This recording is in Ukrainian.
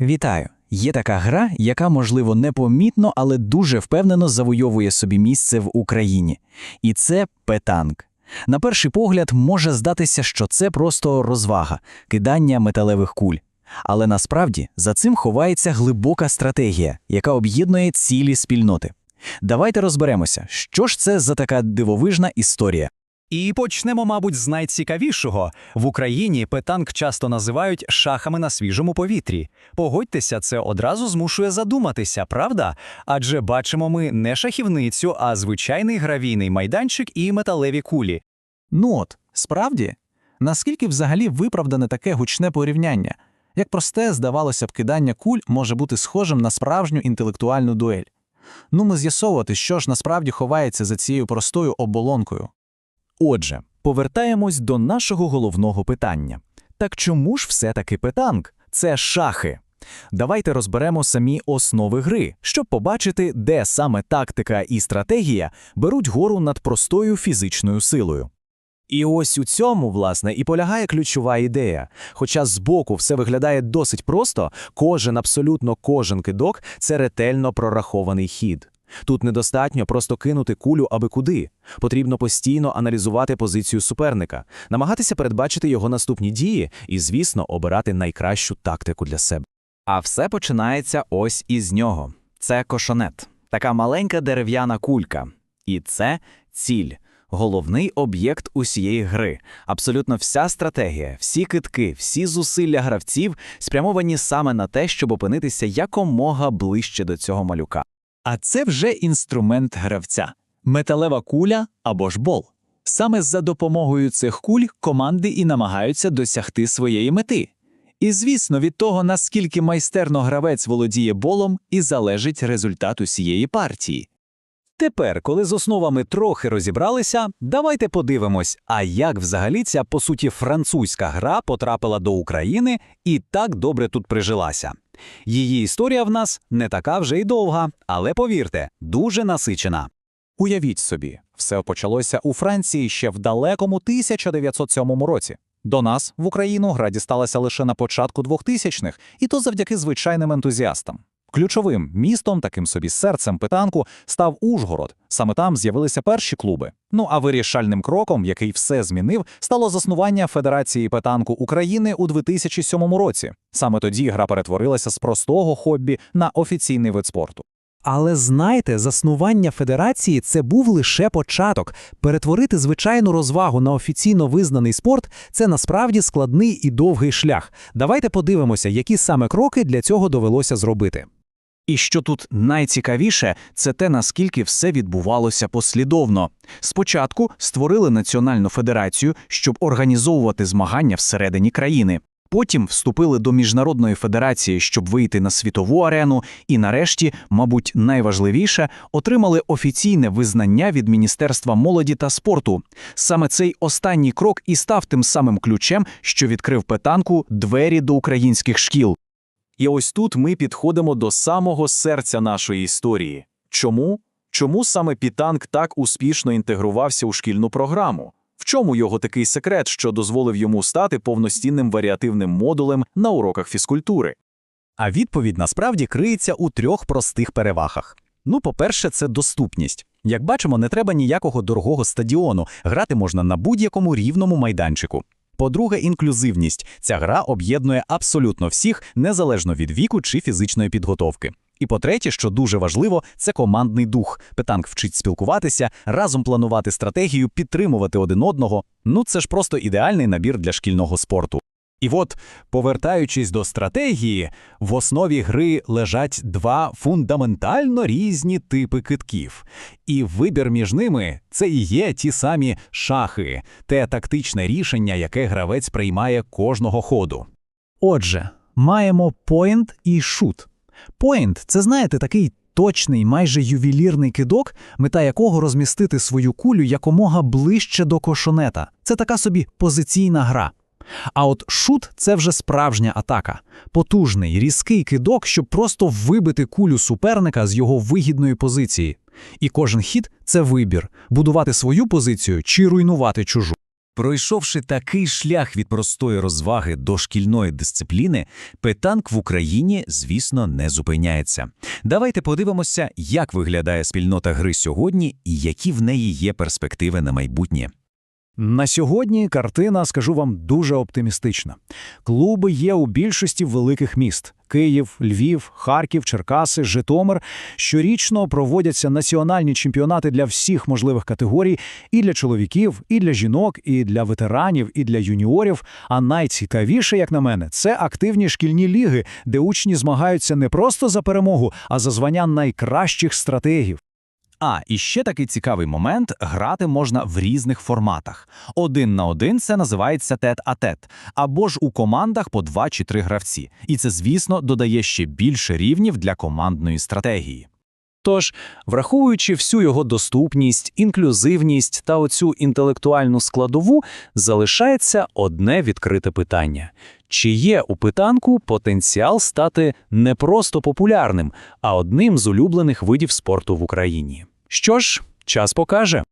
Вітаю! Є така гра, яка, можливо, непомітно, але дуже впевнено завойовує собі місце в Україні. І це петанк. На перший погляд може здатися, що це просто розвага, кидання металевих куль. Але насправді за цим ховається глибока стратегія, яка об'єднує цілі спільноти. Давайте розберемося, що ж це за така дивовижна історія. І почнемо, мабуть, з найцікавішого. В Україні петанк часто називають шахами на свіжому повітрі. Погодьтеся, це одразу змушує задуматися, правда? Адже бачимо ми не шахівницю, а звичайний гравійний майданчик і металеві кулі. Ну от, справді, наскільки взагалі виправдане таке гучне порівняння? Як просте, здавалося б, кидання куль може бути схожим на справжню інтелектуальну дуель. Ну, ми з'ясовувати, що ж насправді ховається за цією простою оболонкою. Отже, повертаємось до нашого головного питання. Так чому ж все-таки петанк? Це шахи. Давайте розберемо самі основи гри, щоб побачити, де саме тактика і стратегія беруть гору над простою фізичною силою. І ось у цьому, власне, і полягає ключова ідея. Хоча збоку все виглядає досить просто, кожен, абсолютно кожен кидок це ретельно прорахований хід. Тут недостатньо просто кинути кулю аби куди. Потрібно постійно аналізувати позицію суперника, намагатися передбачити його наступні дії і, звісно, обирати найкращу тактику для себе. А все починається ось із нього. Це кошонет, така маленька дерев'яна кулька. І це ціль, головний об'єкт усієї гри. Абсолютно вся стратегія, всі китки, всі зусилля гравців спрямовані саме на те, щоб опинитися якомога ближче до цього малюка. А це вже інструмент гравця металева куля або ж бол. Саме за допомогою цих куль команди і намагаються досягти своєї мети. І звісно, від того, наскільки майстерно гравець володіє болом, і залежить результат усієї партії. Тепер, коли з основами трохи розібралися, давайте подивимось, а як взагалі ця, по суті, французька гра потрапила до України і так добре тут прижилася. Її історія в нас не така вже й довга, але повірте, дуже насичена. Уявіть собі, все почалося у Франції ще в далекому 1907 році. До нас в Україну гра дісталася лише на початку 2000-х, і то завдяки звичайним ентузіастам. Ключовим містом, таким собі серцем питанку, став Ужгород. Саме там з'явилися перші клуби. Ну а вирішальним кроком, який все змінив, стало заснування Федерації питанку України у 2007 році. Саме тоді гра перетворилася з простого хобі на офіційний вид спорту. Але знайте, заснування федерації це був лише початок. Перетворити звичайну розвагу на офіційно визнаний спорт це насправді складний і довгий шлях. Давайте подивимося, які саме кроки для цього довелося зробити. І що тут найцікавіше, це те, наскільки все відбувалося послідовно. Спочатку створили Національну федерацію, щоб організовувати змагання всередині країни. Потім вступили до міжнародної федерації, щоб вийти на світову арену, і нарешті, мабуть, найважливіше, отримали офіційне визнання від Міністерства молоді та спорту. Саме цей останній крок і став тим самим ключем, що відкрив петанку двері до українських шкіл. І ось тут ми підходимо до самого серця нашої історії. Чому? Чому саме Пітанк так успішно інтегрувався у шкільну програму? В чому його такий секрет, що дозволив йому стати повноцінним варіативним модулем на уроках фізкультури? А відповідь насправді криється у трьох простих перевагах. Ну, по-перше, це доступність. Як бачимо, не треба ніякого дорогого стадіону, грати можна на будь-якому рівному майданчику. По-друге, інклюзивність. Ця гра об'єднує абсолютно всіх, незалежно від віку чи фізичної підготовки. І по-третє, що дуже важливо, це командний дух. Петанк вчить спілкуватися, разом планувати стратегію, підтримувати один одного. Ну це ж просто ідеальний набір для шкільного спорту. І от, повертаючись до стратегії, в основі гри лежать два фундаментально різні типи китків. І вибір між ними це і є ті самі шахи, те тактичне рішення, яке гравець приймає кожного ходу. Отже, маємо point і shoot. Point – це, знаєте, такий точний, майже ювелірний кидок, мета якого розмістити свою кулю якомога ближче до кошонета. Це така собі позиційна гра. А от шут це вже справжня атака. Потужний, різкий кидок, щоб просто вибити кулю суперника з його вигідної позиції. І кожен хід це вибір будувати свою позицію чи руйнувати чужу. Пройшовши такий шлях від простої розваги до шкільної дисципліни, петанк в Україні, звісно, не зупиняється. Давайте подивимося, як виглядає спільнота гри сьогодні і які в неї є перспективи на майбутнє. На сьогодні картина, скажу вам, дуже оптимістична. Клуби є у більшості великих міст: Київ, Львів, Харків, Черкаси, Житомир. Щорічно проводяться національні чемпіонати для всіх можливих категорій і для чоловіків, і для жінок, і для ветеранів, і для юніорів. А найцікавіше, як на мене, це активні шкільні ліги, де учні змагаються не просто за перемогу, а за звання найкращих стратегів. А, і ще такий цікавий момент – грати можна в різних форматах. Один на один – це називається тет-а-тет, або ж у командах по два чи три гравці. І це, звісно, додає ще більше рівнів для командної стратегії. Тож, враховуючи всю його доступність, інклюзивність та оцю інтелектуальну складову, залишається одне відкрите питання. Чи є у питанку потенціал стати не просто популярним, а одним з улюблених видів спорту в Україні? Що ж, час покаже.